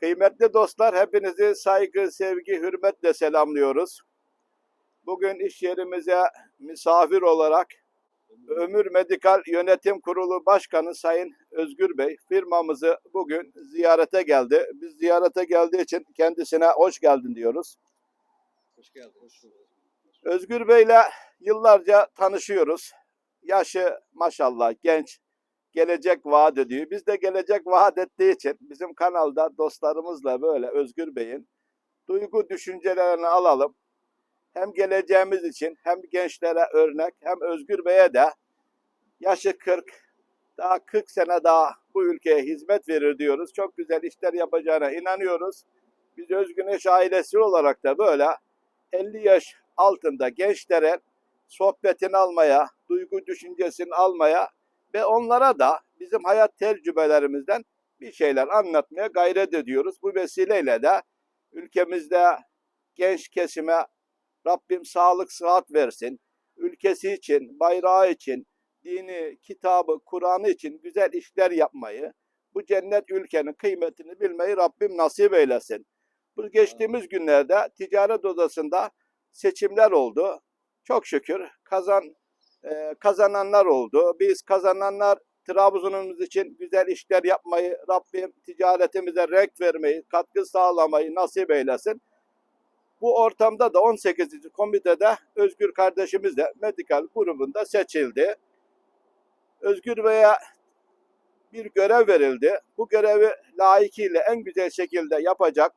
Kıymetli dostlar, hepinizi saygı, sevgi, hürmetle selamlıyoruz. Bugün iş yerimize misafir olarak Ömür Medikal Yönetim Kurulu Başkanı Sayın Özgür Bey firmamızı bugün ziyarete geldi. Biz ziyarete geldiği için kendisine hoş geldin diyoruz. Hoş geldin. Hoş bulduk. Özgür Bey'le yıllarca tanışıyoruz. Yaşı maşallah genç, gelecek vaat ediyor. Biz de gelecek vaat ettiği için bizim kanalda dostlarımızla böyle Özgür Bey'in duygu düşüncelerini alalım. Hem geleceğimiz için hem gençlere örnek hem Özgür Bey'e de yaşı 40 daha 40 sene daha bu ülkeye hizmet verir diyoruz. Çok güzel işler yapacağına inanıyoruz. Biz Özgüneş ailesi olarak da böyle 50 yaş altında gençlere sohbetini almaya, duygu düşüncesini almaya ve onlara da bizim hayat tecrübelerimizden bir şeyler anlatmaya gayret ediyoruz. Bu vesileyle de ülkemizde genç kesime Rabbim sağlık sıhhat versin. Ülkesi için, bayrağı için, dini, kitabı, Kur'an'ı için güzel işler yapmayı, bu cennet ülkenin kıymetini bilmeyi Rabbim nasip eylesin. Bu geçtiğimiz günlerde ticaret odasında seçimler oldu. Çok şükür kazan e, kazananlar oldu. Biz kazananlar Trabzon'umuz için güzel işler yapmayı, Rabbim ticaretimize renk vermeyi, katkı sağlamayı nasip eylesin. Bu ortamda da 18. komitede Özgür kardeşimiz de medikal grubunda seçildi. Özgür Bey'e bir görev verildi. Bu görevi layıkıyla en güzel şekilde yapacak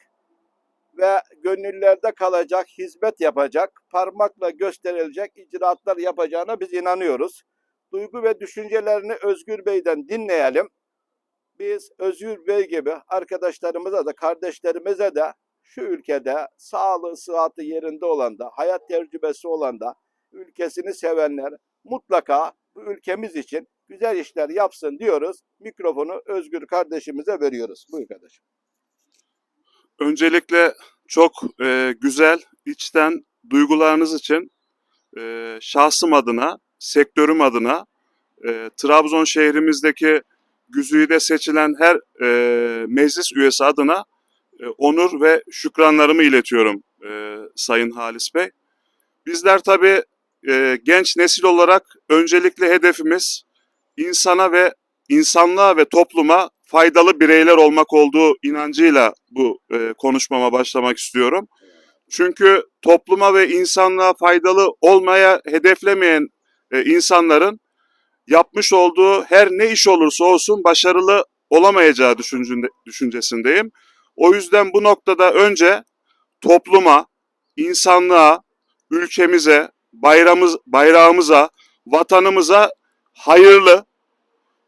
ve gönüllerde kalacak, hizmet yapacak, parmakla gösterilecek icraatlar yapacağına biz inanıyoruz. Duygu ve düşüncelerini Özgür Bey'den dinleyelim. Biz Özgür Bey gibi arkadaşlarımıza da kardeşlerimize de şu ülkede sağlığı, sıhhatı yerinde olan da, hayat tecrübesi olan da, ülkesini sevenler mutlaka bu ülkemiz için güzel işler yapsın diyoruz. Mikrofonu Özgür kardeşimize veriyoruz. Buyur kardeşim. Öncelikle çok e, güzel, içten duygularınız için e, şahsım adına, sektörüm adına, e, Trabzon şehrimizdeki güzide seçilen her e, meclis üyesi adına e, onur ve şükranlarımı iletiyorum e, Sayın Halis Bey. Bizler tabii e, genç nesil olarak öncelikle hedefimiz insana ve insanlığa ve topluma faydalı bireyler olmak olduğu inancıyla bu e, konuşmama başlamak istiyorum. Çünkü topluma ve insanlığa faydalı olmaya hedeflemeyen e, insanların yapmış olduğu her ne iş olursa olsun başarılı olamayacağı düşüncesindeyim. O yüzden bu noktada önce topluma, insanlığa, ülkemize, bayramız, bayrağımıza, vatanımıza hayırlı,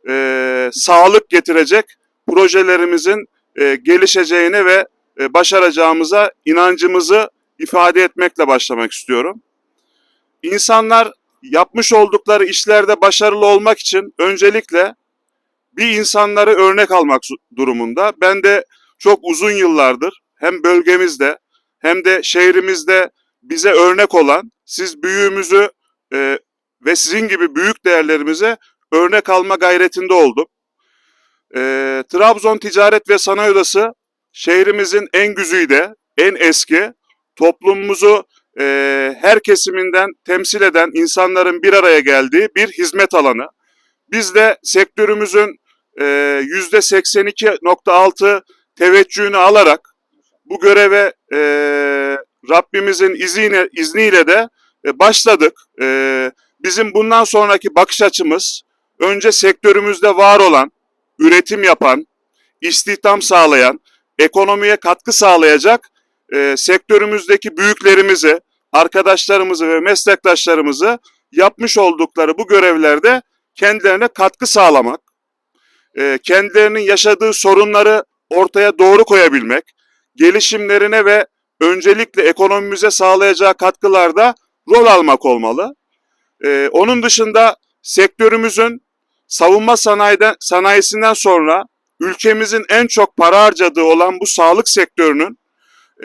e, sağlık getirecek projelerimizin e, gelişeceğine ve e, başaracağımıza inancımızı ifade etmekle başlamak istiyorum. İnsanlar yapmış oldukları işlerde başarılı olmak için öncelikle bir insanları örnek almak durumunda. Ben de çok uzun yıllardır hem bölgemizde hem de şehrimizde bize örnek olan siz büyüğümüzü e, ve sizin gibi büyük değerlerimize örnek alma gayretinde oldum. E, Trabzon Ticaret ve Sanayi Odası şehrimizin en güzide, en eski, toplumumuzu e, her kesiminden temsil eden insanların bir araya geldiği bir hizmet alanı. Biz de sektörümüzün e, %82.6 teveccühünü alarak bu göreve e, Rabbimizin izniyle, izniyle de e, başladık. E, bizim bundan sonraki bakış açımız önce sektörümüzde var olan, üretim yapan, istihdam sağlayan, ekonomiye katkı sağlayacak e, sektörümüzdeki büyüklerimizi, arkadaşlarımızı ve meslektaşlarımızı yapmış oldukları bu görevlerde kendilerine katkı sağlamak, e, kendilerinin yaşadığı sorunları ortaya doğru koyabilmek, gelişimlerine ve öncelikle ekonomimize sağlayacağı katkılarda rol almak olmalı. E, onun dışında sektörümüzün savunma sanayiden, sanayisinden sonra ülkemizin en çok para harcadığı olan bu sağlık sektörünün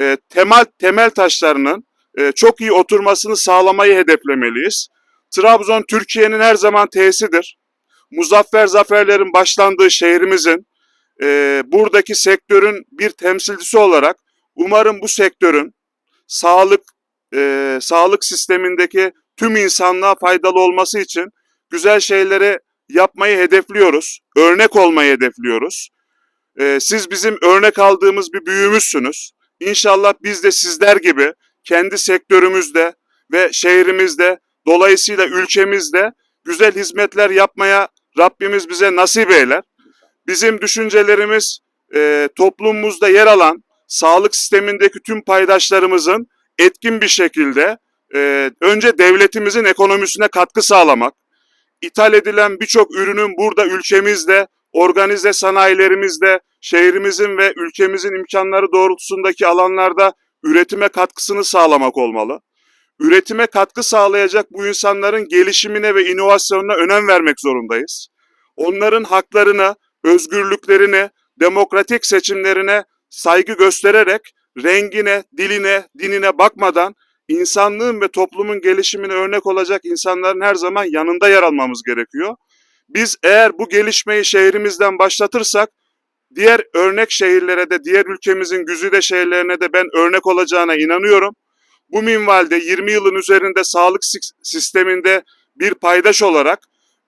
e, temel temel taşlarının e, çok iyi oturmasını sağlamayı hedeflemeliyiz. Trabzon Türkiye'nin her zaman tesisidir. Muzaffer zaferlerin başlandığı şehrimizin e, buradaki sektörün bir temsilcisi olarak umarım bu sektörün sağlık e, sağlık sistemindeki tüm insanlığa faydalı olması için güzel şeyleri yapmayı hedefliyoruz. Örnek olmayı hedefliyoruz. E, siz bizim örnek aldığımız bir büyüğümüzsünüz. İnşallah biz de sizler gibi kendi sektörümüzde ve şehrimizde dolayısıyla ülkemizde güzel hizmetler yapmaya Rabbimiz bize nasip eyler. Bizim düşüncelerimiz e, toplumumuzda yer alan sağlık sistemindeki tüm paydaşlarımızın etkin bir şekilde e, önce devletimizin ekonomisine katkı sağlamak, ithal edilen birçok ürünün burada ülkemizde, organize sanayilerimizde, şehrimizin ve ülkemizin imkanları doğrultusundaki alanlarda üretime katkısını sağlamak olmalı. Üretime katkı sağlayacak bu insanların gelişimine ve inovasyonuna önem vermek zorundayız. Onların haklarını, özgürlüklerini, demokratik seçimlerine saygı göstererek rengine, diline, dinine bakmadan insanlığın ve toplumun gelişimine örnek olacak insanların her zaman yanında yer almamız gerekiyor. Biz eğer bu gelişmeyi şehrimizden başlatırsak diğer örnek şehirlere de diğer ülkemizin güzide şehirlerine de ben örnek olacağına inanıyorum. Bu minvalde 20 yılın üzerinde sağlık sis- sisteminde bir paydaş olarak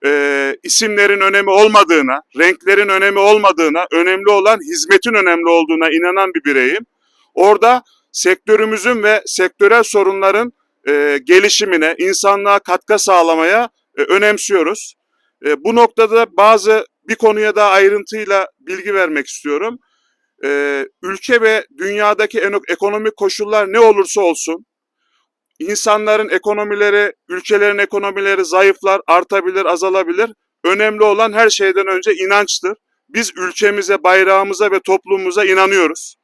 e, isimlerin önemi olmadığına, renklerin önemi olmadığına, önemli olan hizmetin önemli olduğuna inanan bir bireyim. Orada sektörümüzün ve sektörel sorunların e, gelişimine, insanlığa katkı sağlamaya e, önemsiyoruz. E, bu noktada bazı bir konuya daha ayrıntıyla bilgi vermek istiyorum. E, ülke ve dünyadaki ekonomik koşullar ne olursa olsun, insanların ekonomileri, ülkelerin ekonomileri zayıflar, artabilir, azalabilir. Önemli olan her şeyden önce inançtır. Biz ülkemize, bayrağımıza ve toplumumuza inanıyoruz.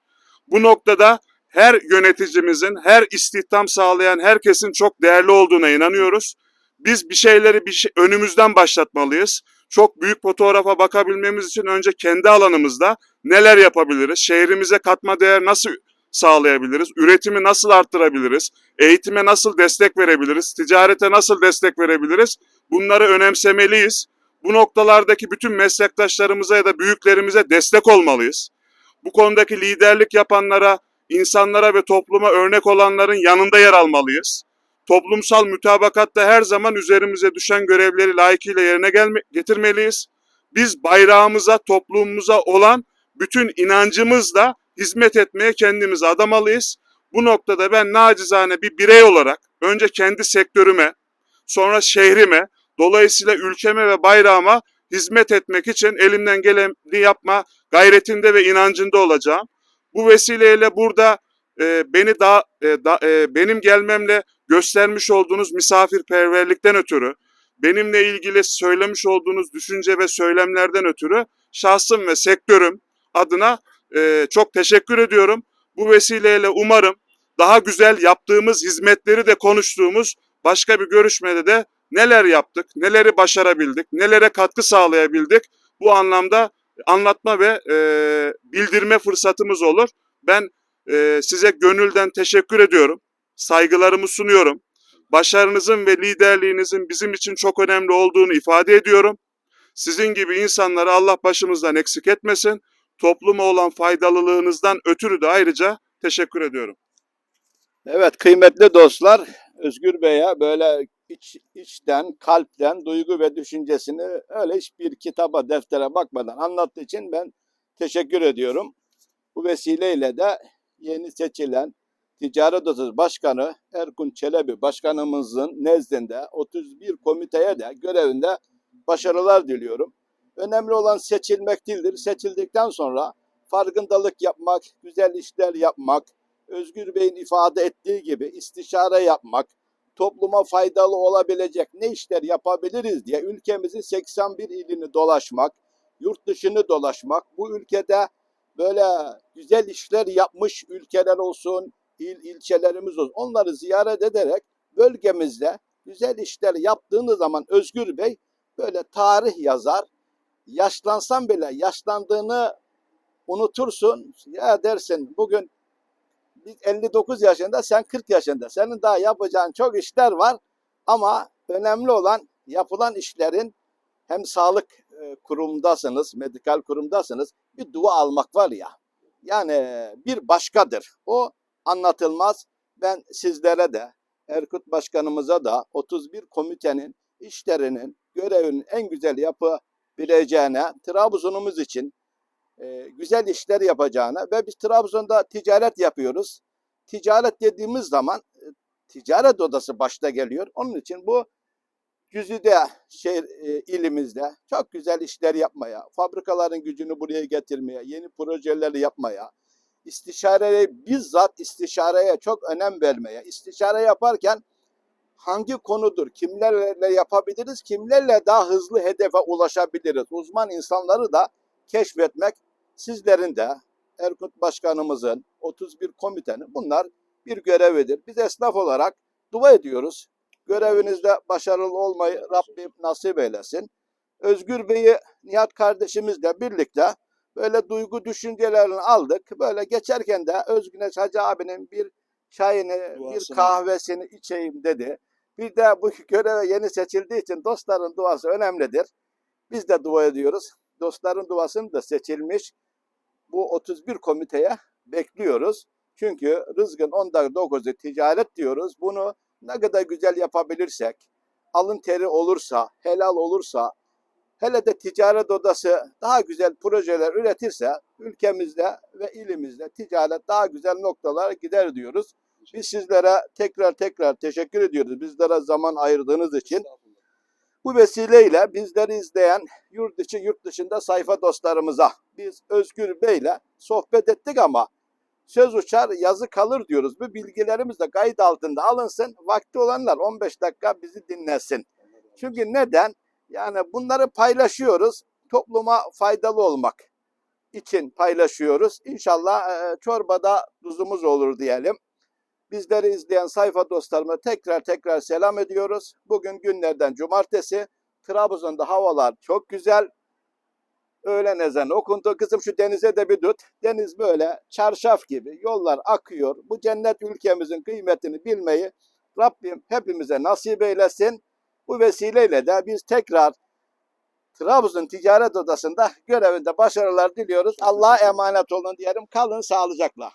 Bu noktada her yöneticimizin, her istihdam sağlayan herkesin çok değerli olduğuna inanıyoruz. Biz bir şeyleri bir şey, önümüzden başlatmalıyız. Çok büyük fotoğrafa bakabilmemiz için önce kendi alanımızda neler yapabiliriz? Şehrimize katma değer nasıl sağlayabiliriz? Üretimi nasıl arttırabiliriz? Eğitime nasıl destek verebiliriz? Ticarete nasıl destek verebiliriz? Bunları önemsemeliyiz. Bu noktalardaki bütün meslektaşlarımıza ya da büyüklerimize destek olmalıyız. Bu konudaki liderlik yapanlara, insanlara ve topluma örnek olanların yanında yer almalıyız. Toplumsal mütabakatta her zaman üzerimize düşen görevleri layıkıyla yerine gelme, getirmeliyiz. Biz bayrağımıza, toplumumuza olan bütün inancımızla hizmet etmeye kendimizi adamalıyız. Bu noktada ben nacizane bir birey olarak önce kendi sektörüme, sonra şehrime, dolayısıyla ülkeme ve bayrağıma hizmet etmek için elimden geleni yapma gayretinde ve inancında olacağım. Bu vesileyle burada e, beni da, e, da e, benim gelmemle göstermiş olduğunuz misafirperverlikten ötürü, benimle ilgili söylemiş olduğunuz düşünce ve söylemlerden ötürü şahsım ve sektörüm adına e, çok teşekkür ediyorum. Bu vesileyle umarım daha güzel yaptığımız hizmetleri de konuştuğumuz başka bir görüşmede de neler yaptık, neleri başarabildik, nelere katkı sağlayabildik bu anlamda anlatma ve e, bildirme fırsatımız olur. Ben e, size gönülden teşekkür ediyorum. Saygılarımı sunuyorum. Başarınızın ve liderliğinizin bizim için çok önemli olduğunu ifade ediyorum. Sizin gibi insanları Allah başımızdan eksik etmesin. Topluma olan faydalılığınızdan ötürü de ayrıca teşekkür ediyorum. Evet kıymetli dostlar Özgür Bey'e böyle iç, içten, kalpten duygu ve düşüncesini öyle hiçbir kitaba, deftere bakmadan anlattığı için ben teşekkür ediyorum. Bu vesileyle de yeni seçilen Ticaret Odası Başkanı Erkun Çelebi Başkanımızın nezdinde 31 komiteye de görevinde başarılar diliyorum. Önemli olan seçilmek değildir. Seçildikten sonra farkındalık yapmak, güzel işler yapmak, Özgür Bey'in ifade ettiği gibi istişare yapmak, topluma faydalı olabilecek ne işler yapabiliriz diye ülkemizin 81 ilini dolaşmak, yurt dışını dolaşmak, bu ülkede böyle güzel işler yapmış ülkeler olsun, il ilçelerimiz olsun. Onları ziyaret ederek bölgemizde güzel işler yaptığınız zaman Özgür Bey böyle tarih yazar. Yaşlansan bile yaşlandığını unutursun. Ya dersin bugün 59 yaşında sen 40 yaşında. Senin daha yapacağın çok işler var ama önemli olan yapılan işlerin hem sağlık e, kurumdasınız, medikal kurumdasınız. bir dua almak var ya. Yani bir başkadır. O anlatılmaz. Ben sizlere de Erkut Başkanımıza da 31 komitenin işlerinin, görevinin en güzel yapabileceğine, Trabzon'umuz için e, güzel işler yapacağına ve biz Trabzon'da ticaret yapıyoruz. Ticaret dediğimiz zaman e, ticaret odası başta geliyor. Onun için bu Güzide şehir e, ilimizde çok güzel işler yapmaya, fabrikaların gücünü buraya getirmeye, yeni projeleri yapmaya, istişareye bizzat istişareye çok önem vermeye, istişare yaparken hangi konudur, kimlerle yapabiliriz, kimlerle daha hızlı hedefe ulaşabiliriz, uzman insanları da keşfetmek sizlerin de Erkut Başkanımızın 31 komitenin bunlar bir görevidir. Biz esnaf olarak dua ediyoruz. Görevinizde başarılı olmayı Rabbim nasip eylesin. Özgür Bey'i Nihat kardeşimizle birlikte böyle duygu düşüncelerini aldık. Böyle geçerken de Özgüneş Hacı abinin bir çayını, bir Duasını. kahvesini içeyim dedi. Bir de bu göreve yeni seçildiği için dostların duası önemlidir. Biz de dua ediyoruz. Dostların duasını da seçilmiş bu 31 komiteye bekliyoruz. Çünkü rızkın onda 9'u ticaret diyoruz. Bunu ne kadar güzel yapabilirsek, alın teri olursa, helal olursa, hele de ticaret odası daha güzel projeler üretirse ülkemizde ve ilimizde ticaret daha güzel noktalara gider diyoruz. Biz sizlere tekrar tekrar teşekkür ediyoruz. Bizlere zaman ayırdığınız için. Bu vesileyle bizleri izleyen yurt içi yurt dışında sayfa dostlarımıza biz Özgür Bey'le sohbet ettik ama söz uçar yazı kalır diyoruz. Bu bilgilerimiz de kayıt altında alınsın. Vakti olanlar 15 dakika bizi dinlesin. Çünkü neden? Yani bunları paylaşıyoruz. Topluma faydalı olmak için paylaşıyoruz. İnşallah e, çorbada tuzumuz olur diyelim. Bizleri izleyen sayfa dostlarıma tekrar tekrar selam ediyoruz. Bugün günlerden cumartesi. Trabzon'da havalar çok güzel. Öğlen ezanı okundu. Kızım şu denize de bir tut. Deniz böyle çarşaf gibi. Yollar akıyor. Bu cennet ülkemizin kıymetini bilmeyi Rabbim hepimize nasip eylesin. Bu vesileyle de biz tekrar Trabzon Ticaret Odası'nda görevinde başarılar diliyoruz. Allah'a emanet olun diyelim. Kalın sağlıcakla.